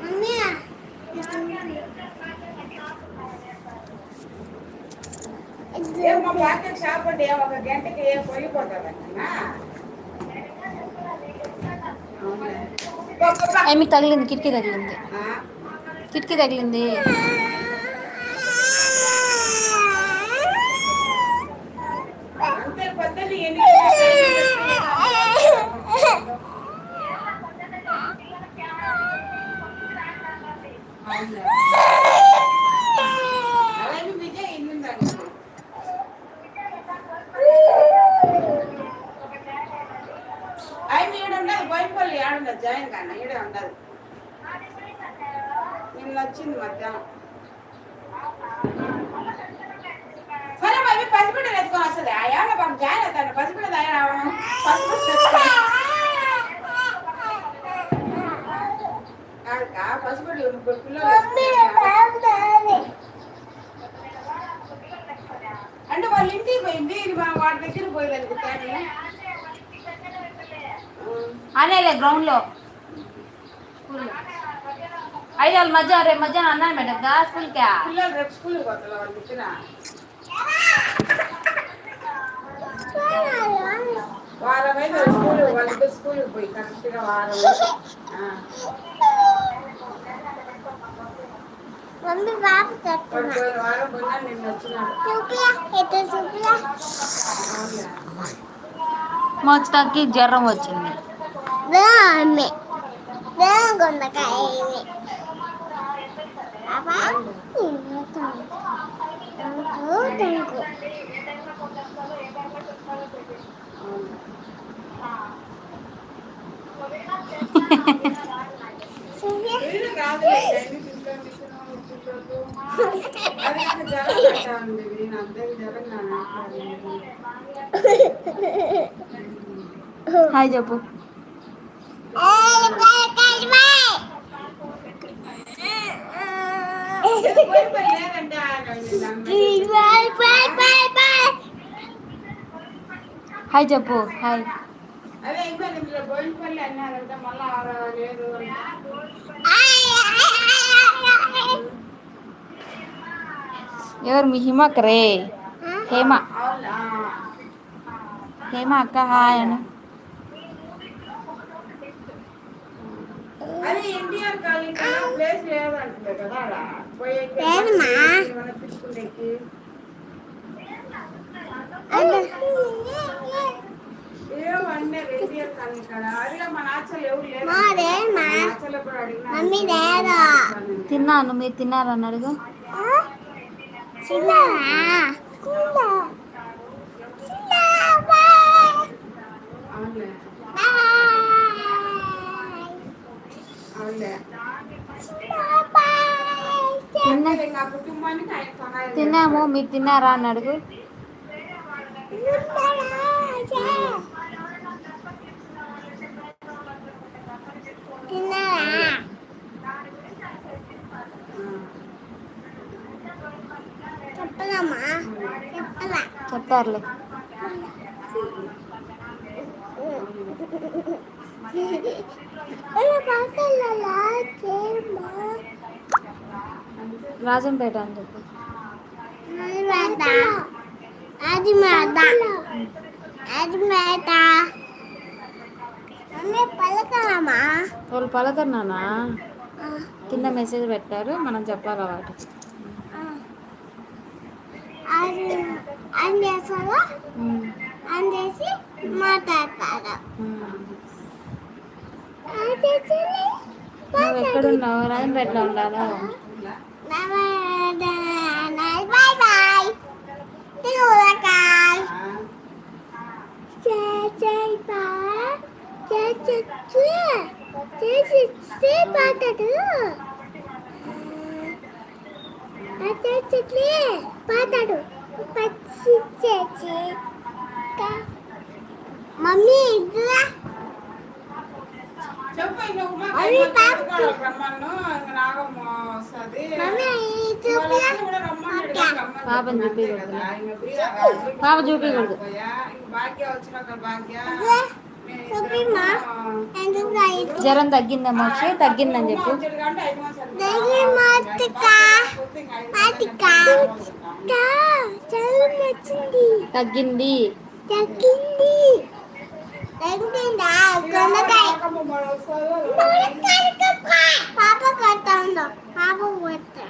Mummy ఏమో pocket shop అంటే ఏమో ఒక గంటకి ఏం పోయిపోతుందన్నా ఏమి తగిలింది కిటికీ తగిలింది. కిటికీ తగిలింది. అంటే వాళ్ళ ఇంటికి పోయింది ఇది మా వాడి దగ్గర పోయేదానికి కానీ అనేలే గ్రౌండ్లో స్కూల్లో ఐదు వాళ్ళ మధ్య రేపు మధ్యాహ్నం అన్నాను మేడం. స్కూల్కా? పిల్లలు రేపు స్కూల్కి పోతారు వాళ్ళ దగ్గర వారం అయితే స్కూల్ వాళ్ళిద్దరు స్కూల్కి పోయి కరెక్ట్గా వారం అయితే. ఆ. మమ్మీ బాబు వాడు చెప్తున్నా పోయిన వారం పోయినా నిన్న వచ్చినాడు చూపియా ఎటు చూపియా అవునులే. మా వచ్చినాకి జ్వరం వచ్చింది. దాన్ని దాగొండకాయ హాయ్ చెప్పు లేదంటే ఆయన హాయ్ చెప్పు హాయ్ అదే ఇంకా ఇందులో బోయినపల్లి అన్నారంటే మళ్ళా ఆ లేదు అంటే. ఎవరు మీ హిమక్ రే హేమ హేమ అక్క హాయ్ అను? తిన్నాను మీరు తిన్నారా అని అడుగు. అవునులే అవునులే తిన్నా ఇంకా కుటుంబానికి ఆయన సహాయం తిన్నాము మీరు తిన్నారా అని అడుగు తిన్నారా చెప్పారులే. రాజంపేట అని చెప్పు. అది మేత అది వాళ్ళు పలకన్నానా కింద మెసేజ్ పెట్టారు మనం చెప్పాలి వాటికి? అది అని చేస్తారా అని చేసి మాట్లాడతారు. చేసి నువ్వు ఎక్కడున్నావు రాజంపేటలో ఉండాలా. Bye bye. పాటాడు పచ్చి చేచి మమ్మీ ఇద్దరా అవి పాప- ఇంకా నాగమ్మ వస్తుంది. మమ్మీ కదా. ఇంకా ప్రియ- పాప చూపియకూడదు. పోయా, ఇంక భాగ్య వచ్చినాక భాగ్య. జ్వరం తగ్గిందా మోక్షి తగ్గిందని చెప్పు. తగ్గింది. తగ్గింది. పాప కొడతా ఉందో పాప కొడతా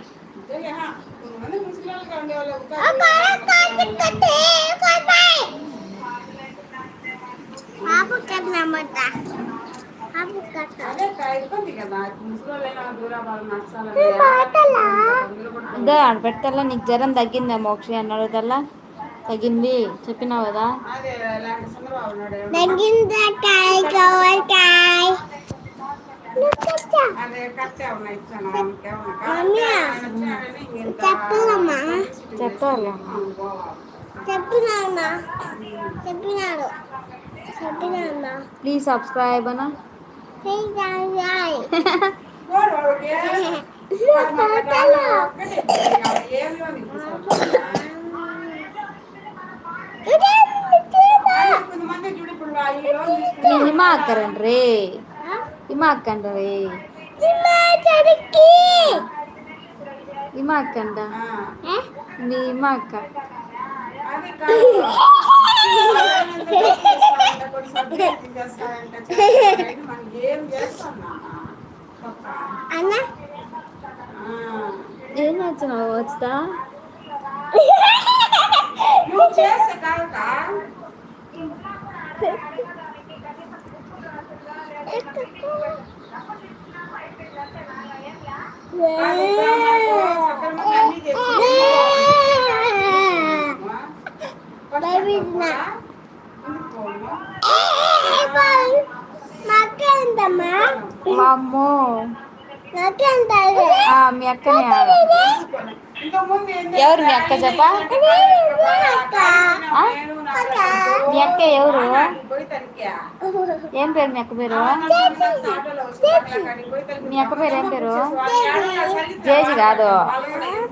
అదే ఆడ పెడతల్లా నీకు జ్వరం తగ్గిందా మోక్షి అని అడుగుతల్లా తగ్గింది చెప్పినావు కదా. చెప్పలమ్మా. చెప్పాలి చెప్పినామ్మా చెప్పినాడు. చెప్పినామ్మా ప్లీజ్ సబ్స్క్రైబ్ అనా రాయ్ పోరు వాళ్ళకి. ఏమి అని కొంతమంది చూడు ఇప్పుడు వాళ్ళు ఈ అన్న. ఏం నచ్చినావు వచ్చా నువ్వు చేస్తే కాదు నాకేంటమ్మా మీ అక్కనే. ఎవరు మీ అక్క చెప్పా? మీ అక్క. ఎవరు? ఏం పేరు మీ అక్క పేరు? మీ అక్క పేరు ఏం పేరు? జేజి కాదు.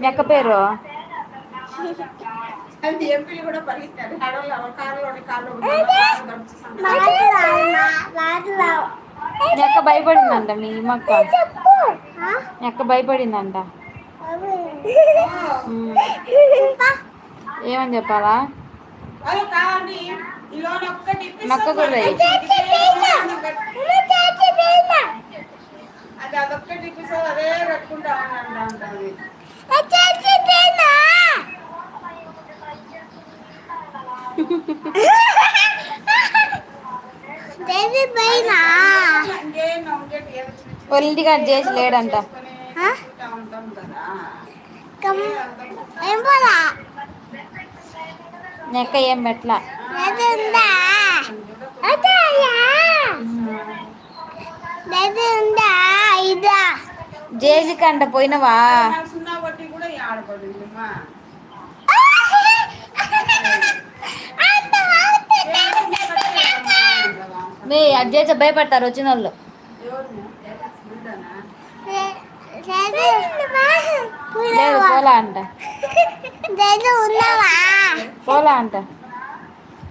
మీ అక్క పేరు? ఎంపీలు కూడా కారులోని కారులో భయపడిందంట మీ అక్క. చెప్పు. మీ అక్క భయపడిందంట. ఏమని చెప్పాలా? నక్క కూడా. అది అదొక్కటి అదే కట్టుకుంటా ఉన్నాను అంటుంది పోయినా ఇంకేం ఇంకేంటి వాళ్ళ ఇంటికాడ చేసి లేడంట. కదా ఏం పెట్లా అది ఉందా? అదే అది ఉందా? ఇదా? జేజీ కంట పోయినవా? మీ చేస్తే భయపడతారు వచ్చిన వాళ్ళు లేదు పోలా అంట. పోలా అంట.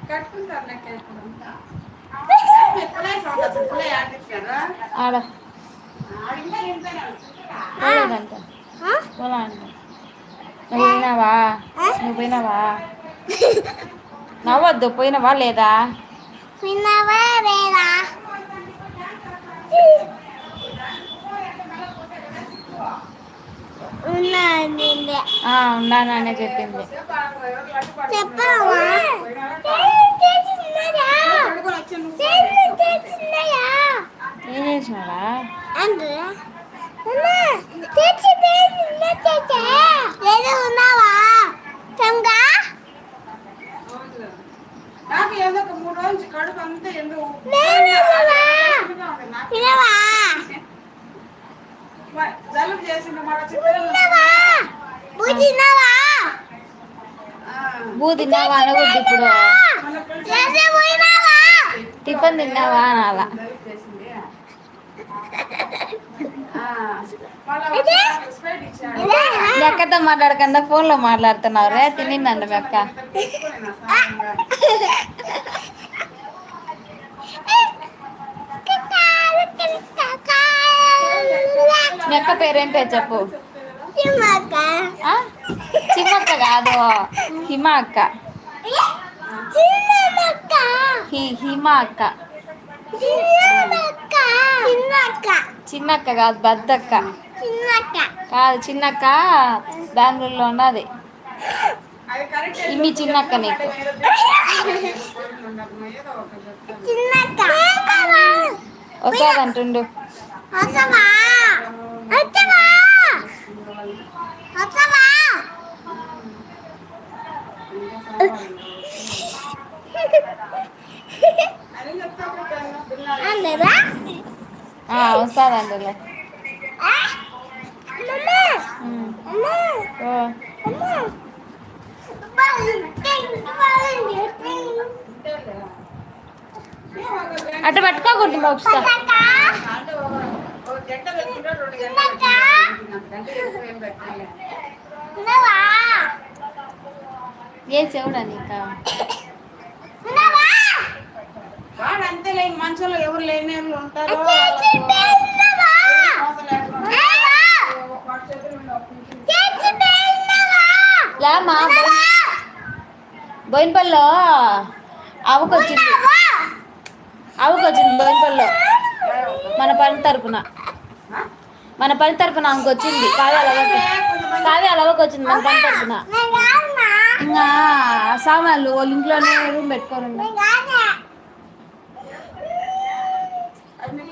కట్టుకుంటారు ఆడ. పోలేదంట. పోలా అంట. నువ్వు పోయినావా? నువ్వు పోయినావా? నవ్వద్దు పోయినావా లేదా? విన్నావా లేదా? ఉన్నాను ఉన్నాననే చెప్పింది. ఏం చేసినారా లేదు ఉన్నావా? చంగా నాకు ఏదో ఒక మూడు రోజులు కడుపు అంతా ఎందుకు బూ తిన్నావా? అనకూడదు ఇప్పుడు. టిఫిన్ తిన్నావా అనాల. అక్కతో మాట్లాడకుండా ఫోన్లో మాట్లాడుతున్నావు రే తినిందంట మీ అక్క. అక్క పేరేం పేరు చెప్పు? చిన్నక్క కాదు. హిమ అక్క హిమ అక్క చిన్నక్క. కాదు బద్దక్క కాదు చిన్నక్క బెంగళూరులో ఉన్నది. ఇమ్మి చిన్నక్క నీకు. ఏదో గంట అటు పట్టుకోకూడదు మోక్ష అంటే ఒక ఒక గంట పెట్టుకుంటే రెండు గంటలు పెట్టుకుంటాను. నాకు గంట ఎక్కువ ఏం పెట్టాలి ఏ చెవుడా నీకా? వాడు అంతేలే ఈ మంచంలో ఎవరు లేని వాళ్ళు ఉంటారో బోయినపల్లిలో ఆవుకొచ్చింది. ఆవుకొచ్చింది బోయినపల్లిలో మన పని తరపున. మన పని తరపున ఆమెకు వచ్చింది. కావ్య అలవకి కావ్య అలవకి వచ్చింది మన పని తరపున. ఇంకా సామాన్లు వాళ్ళ ఇంట్లోనే రూమ్ పెట్టుకొని ఉన్నాయి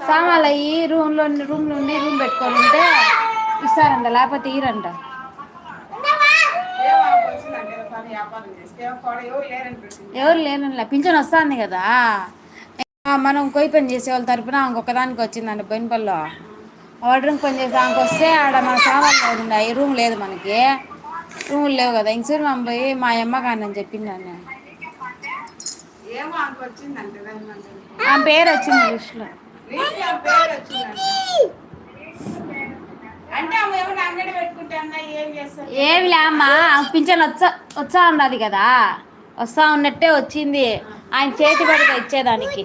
సామాన్లు అయ్యి రూమ్లో రూమ్ నుండి రూమ్ పెట్టుకొని ఉంటే ఇస్తారంట లేకపోతే ఇయ్యరంట. ఎవరు లేనండి పింఛన్ వస్తుంది కదా. మనం కొయ్యి పని చేసే వాళ్ళ తరపున ఇంకొకదానికి వచ్చిందండి బొయినపల్లిలో ఆర్డరింగ్ పని చేసే ఆమెకు వస్తే ఆడ మన సామాన్లు ఉన్నాయి రూమ్ లేదు మనకి. రూమ్ లేవు కదా. ఇంక మనం పోయి మా అమ్మ కానని చెప్పింది నేను ఏమో ఆమెకు వచ్చిందంటే దాని మంది. ఆమె పేరు వచ్చింది లిస్టులో నీకు ఆ పేరు వచ్చిందంటే. అంటే ఆమె ఏమైనా అంగడి పెట్టుకుంటే అన్న ఏం చేస్తారు? ఏమి లేమ్మా ఆమె పింఛన్ వచ్చా వచ్చా ఉన్నది కదా. వస్తా ఉన్నట్టే వచ్చింది. ఆయన చేతి పడిక ఇచ్చేదానికి.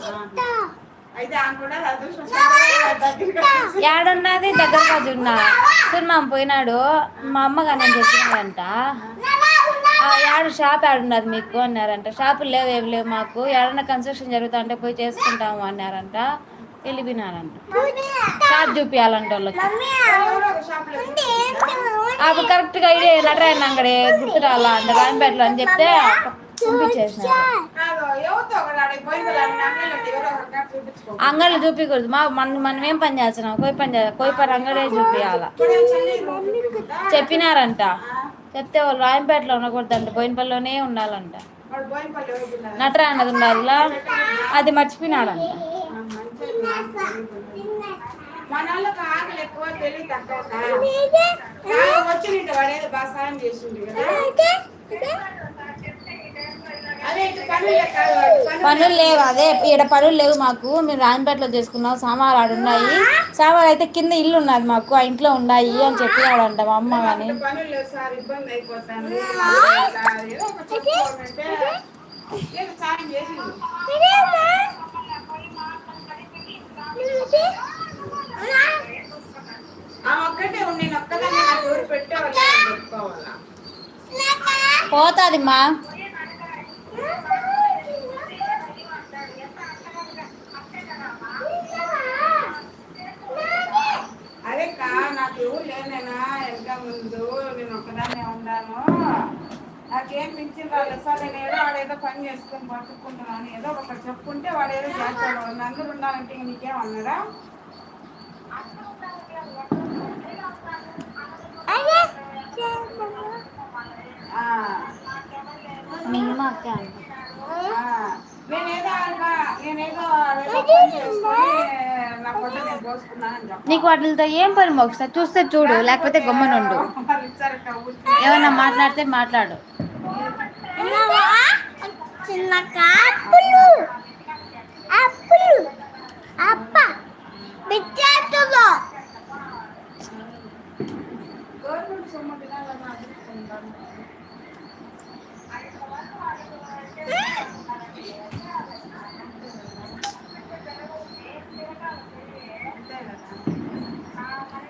ఏడున్నది దగ్గర కాదు ఉన్నా. సినిమా పోయినాడు. మా అమ్మగా నేను చెప్పినాడంట. ఆ, ఏడు షాప్ ఏడున్నది మీకు అన్నారంట. షాపులు లేవు ఏమి లేవు మాకు. ఏడన్నా కన్స్ట్రక్షన్ జరుగుతా అంటే పోయి చేసుకుంటాము అన్నారంట. వెళ్ళిపోయినారంట. షాప్ చూపించాలంట వాళ్ళకి. అప్పుడు కరెక్ట్గా ఐడియా నటరాయన అంగడి గుర్తు రాలా అంటే రాంపేటలో అని చెప్తే అంగళ్ళు చూపించకూడదు మా మన మనం ఏం పని చేస్తున్నాం? కోయి పని చేయాలి? కోయి పని అంగడే చూపించాల చెప్పినారంట. చెప్తే వాళ్ళు రాయంపేటలో ఉండకూడదంట. బోయినపల్లిలోనే ఉండాలంట. వాడు బోయినపల్లి నటరా అన్నది ఉండాలిలా? అది మర్చిపోయినాడంట. మన వాళ్ళకి ఆకలి ఎక్కువ వచ్చి బాగా సాయం చేసిండు కదా పనులు లేవు అదే ఈడ పనులు లేవు మాకు. మీరు రాయనపేటలో చేసుకున్నాం సామాన్లు ఆడ ఉన్నాయి. సామాన్లు అయితే కింద ఇల్లు ఉన్నది మాకు ఆ ఇంట్లో ఉన్నాయి అని చెప్పినాడంట మా అమ్మ కానీ అక్కడ పనులు సార్ ఏదో ఏదో నాకు అదే నాకు లేనేనా వెనక ముందు నేను ఒక్కదాన్నే ఉన్నాను. నాకేం పింఛన్ రాలేదు సార్ నేను ఏదో వాడేదో పని చేసుకుని పట్టుకుంటున్నాను ఏదో ఒకటి చెప్పుకుంటే వాడు ఏదో చేస్తాడు. వాళ్ళు అందరూ ఉండాలంటే ఇంక నీకేం అన్నారా ఆ, అక్క. నీకు వాటితో ఏం పని ఒకసారి చూస్తే చూడు లేకపోతే గమ్మనుండు ఏమన్నా మాట్లాడితే మాట్లాడు. చిన్న కాపులు.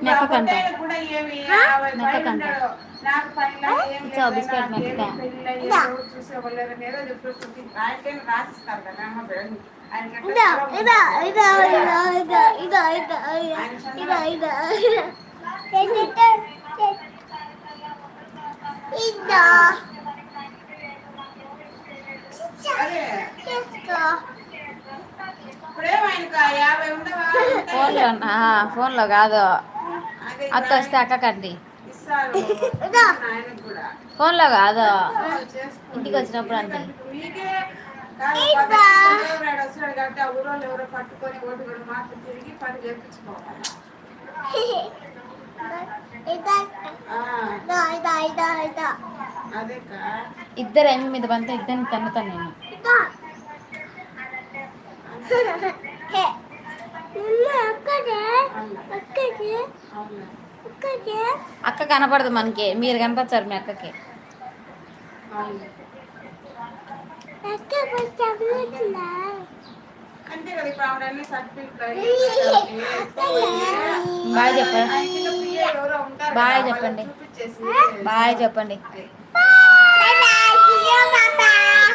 నెప్పకంట నెప్పకంట బిస్కెట్ నెప్పక ఇదా. ఫోన్లో ఫోన్లో కాదు. అత్త వస్తే అక్కకండి ఫోన్లో కాదు. ఇంటికి వచ్చినప్పుడు అండి పట్టుకొని ఇద్దరు ఏమి మీద పంత ఇద్దరిని తన్నుతా నేను. అక్క కనపడదు మనకి. మీరు కనపడతారు మీ అక్కకి. బాయ్ చెప్పండి. బాయ్ చెప్పండి. బాయ్ చెప్పండి.